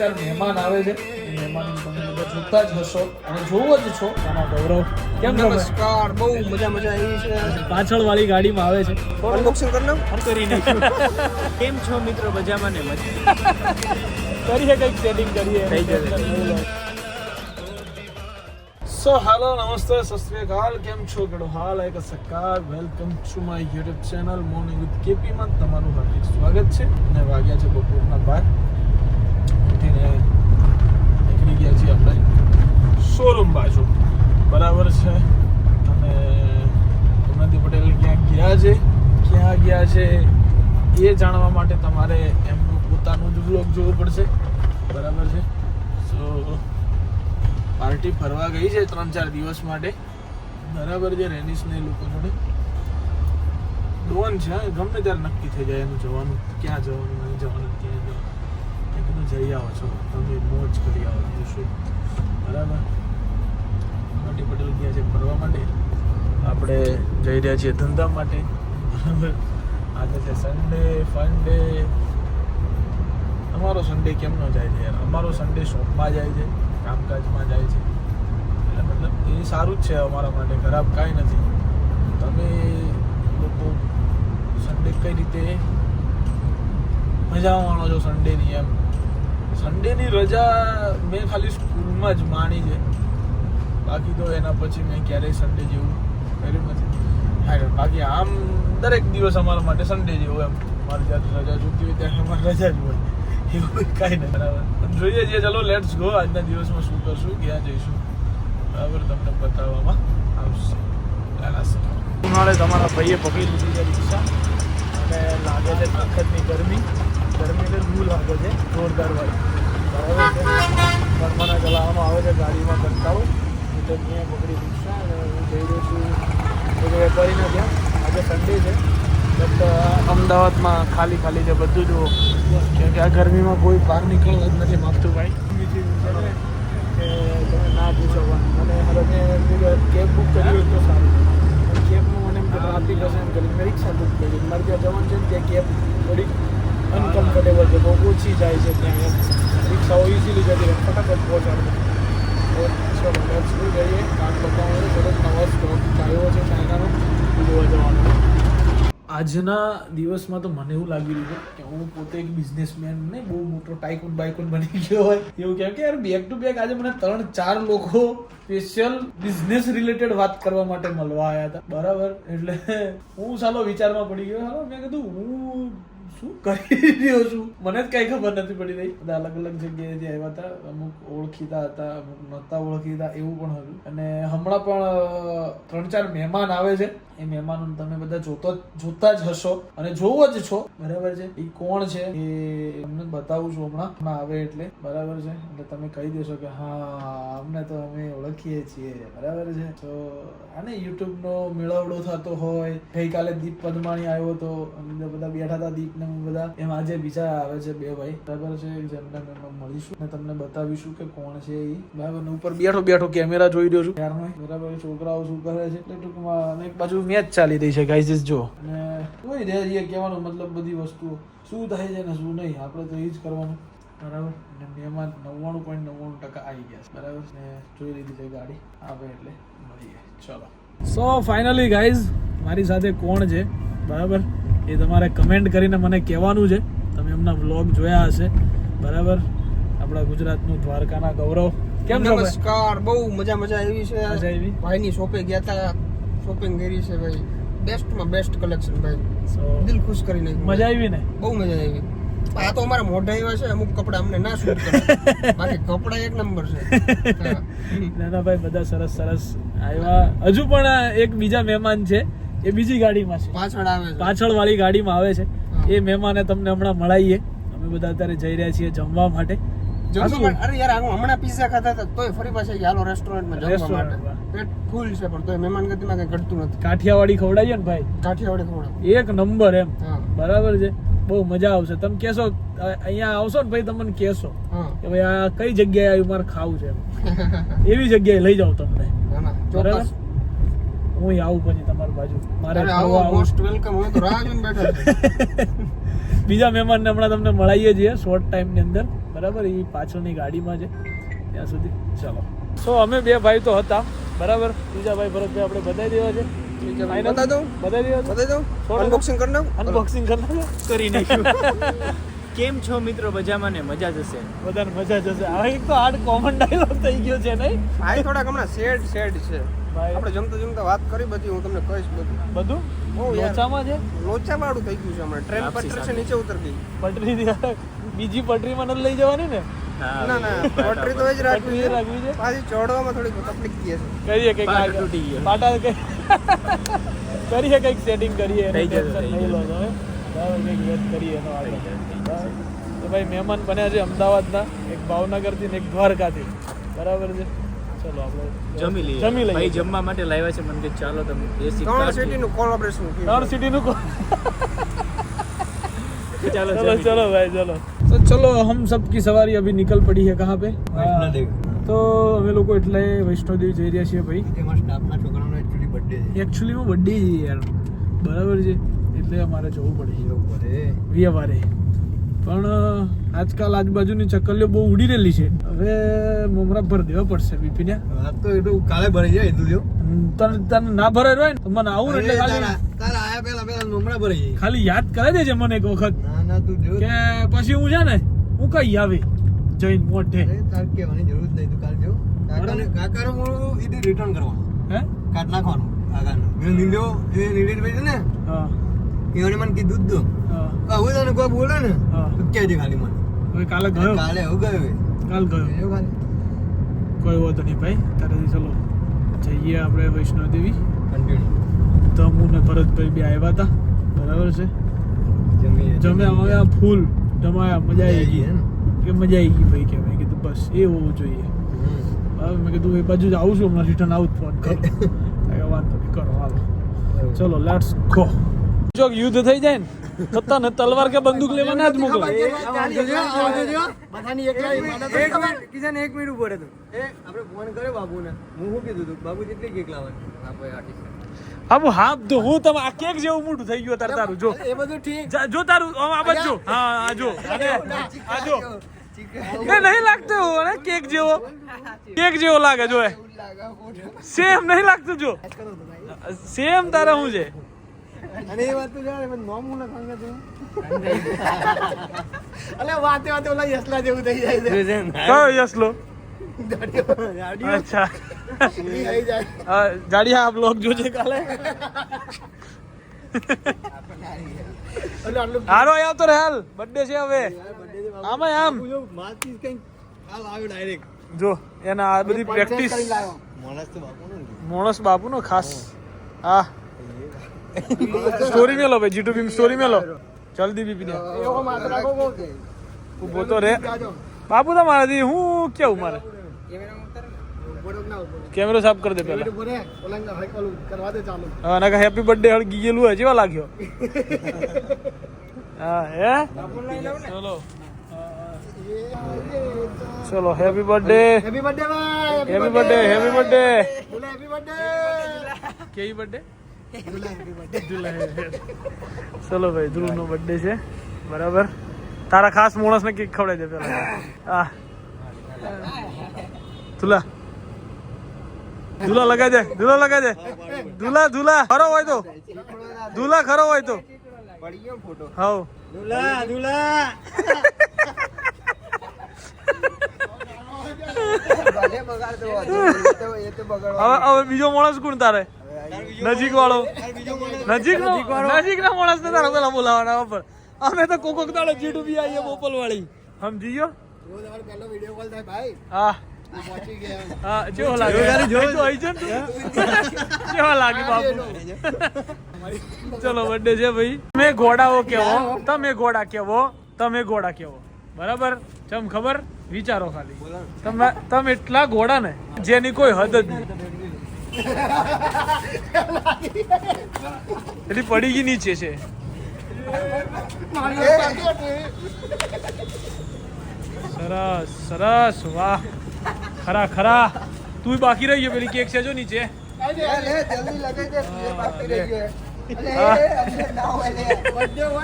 ચાર મહેમાન આવે છે. મહેમાન તમે બધા જોતા જ હશો અને જોવો જ છો. આના ગૌરવ. કેમ નમસ્કાર બહુ મજા મજા આવી છે. પાછળ વાળી ગાડીમાં આવે છે. કરી કરી કેમ છો મિત્રો? મજામાં ને મજા? કરીએ કંઈક સેટિંગ કરીએ. થઈ જશે. સો હાલો નમસ્તે સત કેમ છો? કેડો હાલ એક સકાર welcome to my YouTube channel morning with કેપીમાં તમારું હાર્દિક સ્વાગત છે. અને વાગ્યા છે બપોરના બાર. નીકળી ગયા છીએ આપણે શોરૂમ બાજુ. બરાબર છે. અને કમનદી પટેલ ક્યાં ગયા છે? ક્યાં ગયા છે? એ જાણવા માટે તમારે એમનું પોતાનું જ બ્લોગ જોવું પડશે. બરાબર છે? સો પાર્ટી ફરવા ગઈ છે ત્રણ ચાર દિવસ માટે. બરાબર છે, રેનિસ ને એ લોકો જોડે. ડોન છે ગમે ત્યારે નક્કી થઈ જાય એનું જવાનું. ક્યાં જવાનું જઈ આવો છો. તમે મોજ કરી આવો. છો. શું બરાબર? મોટી પટેલ ગયા છે ફરવા માટે. આપણે જઈ રહ્યા છીએ ધંધા માટે. બરાબર? આજે છે સન્ડે ફન ડે અમારો સન્ડે કેમ ન જાય છે અમારો સન્ડે શોપમાં જાય છે. કામકાજમાં જાય છે. એટલે મતલબ એ સારું જ છે અમારા માટે. ખરાબ કાંઈ નથી. તમે લોકો સન્ડે કઈ રીતે મજા માણો છો સન્ડેની એમ? સન્ડેની રજા મેં ખાલી સ્કૂલમાં જ માણી છે. બાકી તો એના પછી મેં ક્યારેય સન્ડે જેવું કર્યું નથી. હા બાકી આમ દરેક દિવસ અમારા માટે સન્ડે જેવો એમ. મારી જ્યારે રજા જોતી હોય ત્યારે અમારે રજા જ હોય. એવું કાંઈ નહીં. બરાબર. જોઈએ છીએ, ચલો લેટ્સ ગો આજના દિવસમાં શું કરશું? ક્યાં જઈશું? બરાબર, તમને બતાવવામાં આવશે. ઉનાળે તમારા ભાઈએ પકડી લીધી છે રિક્ષા. અને લાગે છે આખતની ગરમી. ગરમી એટલે લૂ લાગે છે, જોરદાર વાળી ઘરમાં ચલાવવામાં આવે છે, ગાડીમાં કંટાળો એટલે મેં પકડી રિક્ષા અને હું જઈ રહ્યો છું એક વેપારીને ત્યાં. આજે સન્ડે છે. બટ અમદાવાદમાં ખાલી ખાલી છે બધું જુઓ. કેમ કે આ ગરમીમાં કોઈ બહાર નીકળવા જ નથી માગતું ભાઈ. બીજી છે કે તમે ના પૂછો અને હવે મેં કેબ બુક કરી તો સારું. કેબનું મને ટ્રાફિક હશે એમ કરીને રિક્ષા બુક કરી. મારે ત્યાં જવાનું છે ને ત્યાં કેબ થોડીક અનકમ્ફર્ટેબલ છે, બહુ ઓછી જાય છે ત્યાં. એમ રિક્ષાઓ ઇઝીલી જતી રહે ફટાફટ પહોંચાડે તો ચલો લેટ્સ ગો જઈએ કામ બતાવવાનું થોડોક નવો સ્ટોક આવ્યો છે ચાઇનાનો જોવા જવાનું આજના દિવસમાં તો મને એવું લાગી રહ્યું છે કે હું પોતે એક બિઝનેસમેન ને બહુ મોટો ટાઈકૂન બાઇકુન બની ગયો હોય. એવું કેમ કે યાર બેક ટુ બેક આજે મને ત્રણ ચાર લોકો સ્પેશિયલ બિઝનેસ રિલેટેડ વાત કરવા માટે મળવા આવ્યા હતા. બરાબર? એટલે હું સાલો વિચારમાં પડી ગયો. હાલો, મેં કીધું, હું શું કરી રહ્યો છું? મને જ કઈ ખબર નથી પડી રહી. અલગ અલગ જગ્યાએથી આવ્યા હતા, અમુક ઓળખીતા હતા, અમુક નહોતા ઓળખીતા, એવું પણ હતું. અને હમણાં પણ ત્રણ ચાર મહેમાન આવે છે. એ મહેમાનો તમે બધા જોતો જોતા જ હશો. અને જોવો જ છો. બરાબર છે? એ કોણ છે? એ તમને બતાવું છું હમણાં. આવે એટલે. બરાબર છે? એટલે તમે કહી દેશો કે, હા, અમને તો અમે ઓળખીએ છીએ. બરાબર છે? તો આને યુટ્યુબનો મેળવડો થતો હોય. ગઈકાલે દીપ પદમાણી આવ્યો હતો અમે બધા બેઠા હતા દીપ હું બધા. એમ આજે બીજા આવે છે બે ભાઈ. બરાબર છે, જેમને મળીશું ને તમને બતાવીશું કે કોણ છે એ બરાબર ઉપર બેઠો બેઠો કેમેરા જોઈ રહ્યો છું. ત્યારનો બરાબર, છોકરાઓ શું કરે છે? એટલે ટૂંકમાં અને એક બાજુ મેચ ચાલી રહી છે ગાઈઝ જો. અને કોઈ રહ્યા છીએ કહેવાનો મતલબ બધી વસ્તુઓ. શું થાય છે ને શું નહીં, આપણે તો એ જ કરવાનું. બરાબર? ને મેમાં નવ્વાણું પોઈન્ટ નવ્વાણું ટકા આવી ગયા છે. બરાબર? ને જોઈ લીધી છે ગાડી. આવે એટલે મળીએ. ચલો. સો ફાઇનલી ગાઈઝ મારી સાથે કોણ છે? બરાબર? એ તમારે કમેન્ટ કરીને મને કહેવાનું છે. તમે એમના વ્લોગ જોયા હશે. બરાબર? આપણા ગુજરાતનું દ્વારકાના ગૌરવ. કેમ નમસ્કાર. બહુ મજા મજા આવી છે. મજા આવી? ભાઈની શોપે ગયા હતા શોપિંગ કરી છે ભાઈ. બેસ્ટમાં બેસ્ટ કલેક્શન ભાઈ. દિલ ખુશ કરી નાખ્યું. મજા આવી ને? બહુ મજા આવી. આ તો અમારા મોઢા એવા છે અમુક કપડા અમને ના શૂટ કરે. બાકી કપડા એક નંબર છે. નાના ભાઈ બધા સરસ સરસ આવ્યા. હજુ પણ એક બીજા મહેમાન છે. એ બીજી ગાડીમાં છે. પાછળ આવે છે. પાછળ વાળી ગાડીમાં આવે છે. એ મહેમાને તમને હમણાં મળાઈએ. અમે બધા અત્યારે જઈ રહ્યા છીએ જમવા માટે. અરે યાર હમણાં પિઝા ખાતા હતા તોય ફરી પાછા ગયા, રેસ્ટોરન્ટમાં જમવા માટે. પેટ ફૂલ છે પણ તોય મહેમાન ગતિમાં કઈ ઘટતું નથી. કાઠિયાવાડી ખવડાવીએ ને ભાઈ? કાઠિયાવાડી ખવડાવ. એક નંબર એમ. બરાબર છે? બહુ મજા આવશે. તમે કેશો અહીંયા આવશો ને ભાઈ તમને કેશો કે ભાઈ આ કઈ જગ્યાએ આવ્યું મારે ખાવું છે એવી જગ્યાએ લઈ જાઉં તમને. બરાબર? ચોક્કસ. હું આવું પછી તમારી બાજુ. મારે. મોસ્ટ વેલકમ હું તો રાહ જોઈને બેઠો બીજા મહેમાનને હમણાં તમને મળાઈએ છીએ શોર્ટ ટાઈમની અંદર. બરાબર? એ પાછળની ગાડીમાં છે. ત્યાં સુધી. ચલો. સો અમે બે ભાઈ તો હતા. બરાબર? બીજા ભાઈ ભરતભાઈ આપણે બતાવી દેવા છે? બતાવી દઉં બતાવી. દેવા? બતાવી. દઉં અનબોક્સિંગ કરી નાખું. અનબોક્સિંગ કરી નાખો. કરી નાખ્યું. કેમ છો મિત્રો? મજામાં ને? મજા જશે? બધાને મજા જશે. આ એક તો હાર્ડ કોમન ડાયલોગ થઈ ગયો છે નહીં? આ થોડાક હમણાં સેડ સેડ છે. આપણે જમતા જમતા વાત કરી બધી હું તમને કહીશ બધું. બધું. લોચામાં છે? લોચા વાળું થઈ ગયું છે હમણાં. ટ્રેન પટરી છે નીચે ઉતર ગઈ. પટરી બીજી પટરીમાં નથી લઈ જવાની ને? ના ના પટરી તો એ જ રાખવી છે. છે? પાછી ચડવામાં થોડી તકલીફ થઈ છે કરીએ કંઈક આગળ. તૂટી ગયો. પાટા કરીએ કંઈક સેટિંગ કરીએ થઈ જશે, નહીં લો તમે. બરાબર, કંઈક વેટ કરીએ એનો આગળ. થઈ જશે, થઈ જશે. બરાબર. તો ભાઈ મહેમાન બન્યા છે અમદાવાદના એક ભાવનગરથી ને એક દ્વારકાથી. બરાબર છે? ચલો આપણે જમી લઈએ. જમી લઈએ. ભાઈ જમવા માટે લાવ્યા છે મને કે ચાલો તમે. દેશી ત્રણ સિટી નું કોલેબોરેશન ત્રણ સિટી નું ચાલો ચલો ચલો ભાઈ ચલો. તો ચલો હમ સબ કી સવારી અભી નિકલ પડી હે કહાં પે? તો અમે લોકો એટલે વૈષ્ણોદેવી જઈ રહ્યા છીએ ભાઈ. એમાં સ્ટાફના છોકરાનો એક્ચ્યુઅલી બર્થડે છે. એક્ચ્યુઅલી માં બર્થડે છે યાર. બરાબર છે. એટલે અમારે જવું પડે. જવું પડે. વિયવારે પણ આજકાલ આજુબાજુની ચકલીઓ બહુ ઉડી રહેલી છે. હવે મમરા ભર દેવા પડશે બીપીને. કાલે ભરાઈ જાય એટલું જો. તને તને ના ભરે હોય ને મને આવું એટલે ખાલી તારા આયા પહેલા પહેલા મમરા ભરાઈ જાય. ખાલી યાદ કરાવી દેજે મને એક વખત. ના ના તું જો. કે પછી હું છે ને હું કઈ આવી? જઈને મોઢે. તાર કહેવાની જરૂર નહીં તું કાલ જો. કાકાને કાકાનો હું ઈદી રિટર્ન કરવાનું. હે? કાટ નાખવાનું કાકાને. મેં લીધો એ છે ને હા. એને મને કીધું જ તો હવે તને કોઈ બોલે ને કહેજે ખાલી મને. હવે કાલે ગયો? કાલે હું ગયો. કાલ ગયો? ખાલી. કોઈ વાંધો નહીં ભાઈ તારે ચલો જઈએ આપણે વૈષ્ણોદેવી. કન્ટિન્યુ તો હું ને ભરતભાઈ બી આવ્યા હતા બરાબર છે? જમ્યા આવ્યા ફૂલ જમાયા મજા આવી ગઈ. કે મજા આવી ગઈ ભાઈ કે મેં કીધું બસ એ હોવું જોઈએ. હવે મેં કીધું એ બાજુ જ આવું છું હમણાં રિટર્ન આવું ફોન કરો. વાંધો નહીં કરો હાલો. ચલો લેટ્સ ગો જો યુદ્ધ થઈ જાય ને થતા ને તલવાર કે બંદૂક લેવા ના જ મોકલે કિશન એક મિનિટ ઊભો રહે એ આપણે ફોન કર્યો બાબુને. હું શું કીધું તું? બાબુ કેટલી કેક લાવવાની હા હું તો હું તમે આ કેક જેવું મોટું થઈ ગયું તાર તારું જો. એ બધું ઠીક. જો તારું આ બાજુ જો હા આ જો. આ જો. નહીં લાગતું એવું કેક જેવો. કેક જેવો લાગે જો એ. સેમ નહીં લાગતું જો. સેમ તારા શું છે? અને એ વાત તો જાણે પણ નોમ હું ના ખાંગા તું અલે વાતે વાતે ઓલા યસલા જેવું થઈ જાય છે. કયો યસલો અચ્છા. આવી જાય. હા, જાડિયા આ બ્લોગ જોજે કાલે. હારો આવ્યો તો હાલ. બર્થડે છે હવે. આમાં. આમ હાલ આવ્યો ડાયરેક્ટ જો એના આ બધી પ્રેક્ટિસ માણસ બાપુ ને? મોણસ બાપુનો ખાસ. હા. સ્ટોરી મેલો ભાઈ જીટુ ભીમ સ્ટોરી મેલો જલ્દી બીપી દે એવો માથે રાખો કોક ઊભો તો રે બાપુ તમારાથી હું કેવું મારે બરોબર ના કેમેરો સાફ કરી દે પહેલા ઊભો રે ઓલા હાઈ કોલ કરવા દે ચાલુ હા નકા હેપી બર્થડે હળગી ગયેલું હોય જેવા લાગ્યો હા હે ચલો ચલો હેપી બર્થડે હેપી બર્થડે ભાઈ હેપી બર્થડે હેપી બર્થડે બોલે હેપી બર્થડે કેવી બર્થડે ચલો ભાઈ ધ્રુવ નો બર્થડે છે. બરાબર? તારા ખાસ માણસ ને કેક ખવડાવી દે પેલા. ધુલા. ધુલા લગાઈ દે ધુલા લગાઈ દે. ધુલા ધુલા. ખરો હોય તો. ધુલા ખરો હોય તો. પડી હાઉ દુલા દુલા ભલે બગાડતો હતો. એ તો એ તો બગાડવા હવે હવે બીજો માણસ કોણ તારે? નજીક વાળો નજીક નજીક ના માણસ ને તારા પેલા બોલાવાના ઉપર અમે તો કોકોક કોક દાડો જીટુ બી આવીએ બોપલ વાળી સમજી ગયો પહેલો વિડિયો કોલ થાય ભાઈ હા જેવો લાગે બાપુ. ચલો બર્થડે છે ભાઈ. તમે ઘોડાઓ કેવો? તમે ઘોડા કેવો? તમે ઘોડા કેવો? બરાબર? ચમ ખબર? વિચારો ખાલી. તમે તમે એટલા ઘોડા ને જેની કોઈ હદ જ નહીં. એટલી પડી ગઈ નીચે છે. સરસ સરસ વાહ. ખરા ખરા. તું બાકી રહી ગયો પેલી કેક છે જો નીચે.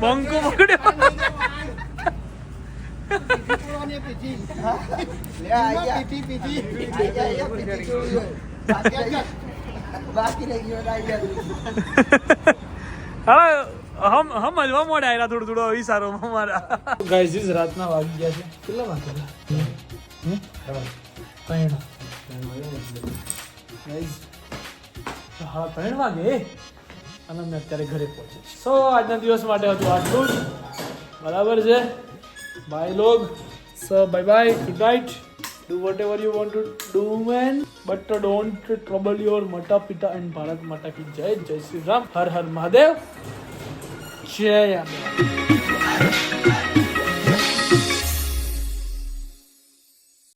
બાકી પકડ્યો ને પીધી હા હમ હમ જ મોડે આવ્યા થોડું થોડું વિચારો મારા ગાઈઝ રાતના વાગી? ગયા છે કેટલા વાગ્યા હા, ત્રણ વાગે. અને અમે અત્યારે ઘરે પહોંચે સો આજના દિવસ માટે હતું આટલું જ બરાબર છે? Bye log so bye bye good night whatever you want to do man but don't trouble your માતા પિતા એન્ડ ભારત માતા કી જય જય શ્રી રામ હર હર મહાદેવ જય અંબે